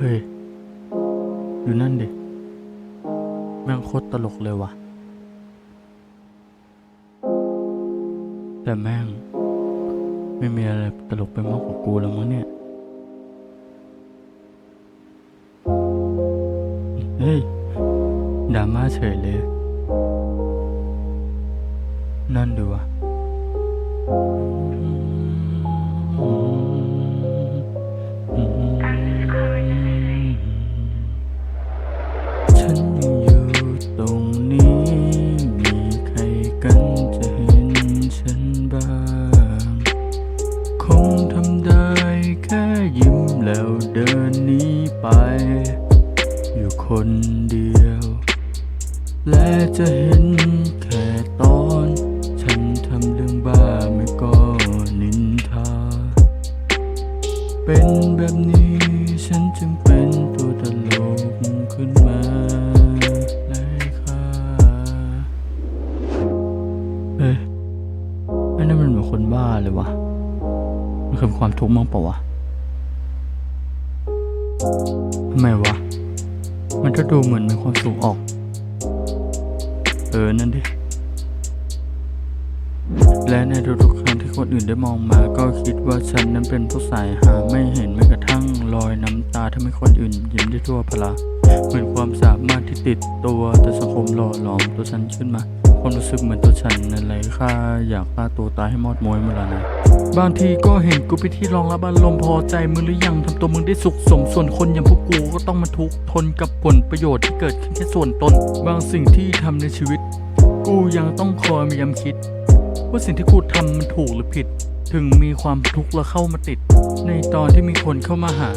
เฮ้ย ดูนั่นดิ แม่งโคตรตลกเลยว่ะ แต่แม่ง ไม่มีอะไรตลกไปมากกว่ากูแล้วมั้งเนี่ย เฮ้ยดราม่าเฉยเลย นั่นดูวะ แล้วเดินหนีไป อยู่คนเดียว และจะเห็นแค่ตอน ฉันทำเรื่องบ้าไม่ก็นินทา เป็นแบบนี้ฉันจึงเป็นตัวตลกขึ้นมาได้ค่ะเฮ้ยไอ้นั่นมันเหมือนคนบ้าเลยวะมันคือความทุกข์มั้งเปล่าวะ ทำไมวะ มันก็ดูเหมือนมีความสุขออก เออ นั่นดิ และในทุกๆครั้งที่คนอื่นได้มองมา ก็คิดว่าฉันนั้นเป็นผู้สายหาไม่เห็นแม้กระทั่งรอยน้ำตาทำให้คนอื่นยิ้มได้ทั่วพละเหมือนความสามารถที่ติดตัวแต่สังคมหล่อหลอมตัวฉันขึ้นมา ความรู้สึกเหมือนตัวฉันนั้นไร ค่าอยากฆ่าตัวตายให้หมอดมวยมดแล้วนะ บางทีก็เห็นกูไปที่รองรับอารมณ์พอใจมึงหรือยังทำตัวมึงได้สุขสมส่วนคนอย่างพวกกูก็ต้องมาทุกข์ทนกับผลประโยชน์ที่เกิดขึ้นแค่ส่วนตน บางสิ่งที่ทำในชีวิต กูยังต้องคอยมายำคิด ว่าสิ่งที่กูทำมันถูกหรือผิด ถึงมีความทุกข์และเข้ามาติด ในตอนที่มีคนเข้ามาหา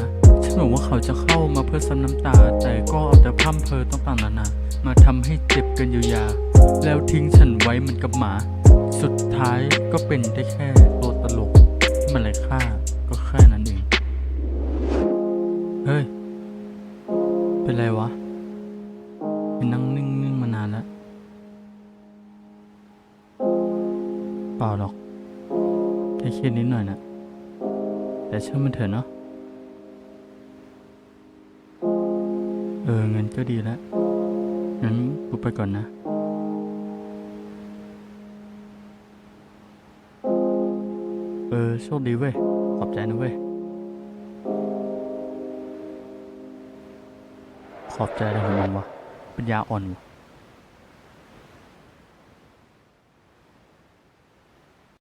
ฉันหวังว่าเขาจะเข้ามาเพื่อซันน้ำตา แต่ก็เอาแต่พร่ำเพอต่างๆนานา มาทำให้เจ็บกินเยียวยาแล้วทิ้งฉันไว้เหมือนกับหมา สุดท้ายก็เป็นได้แค่ตัวตลกที่มันไร้ค่าก็แค่นั้นเอง เฮ้ย เป็นไรวะ เป็นนั่งนิ่งๆมานานแล้ว เปล่าหรอก แค่เครียดนิดหน่อยนะ แต่เชื่อมันเถอะเนาะเออเงินก็ดีแล้ว งั้นกูไปก่อนนะ เออ โชคดีเว้ย ขอบใจนะเว้ย ขอบใจอะไรของมันวะ ปัญญาอ่อนวะ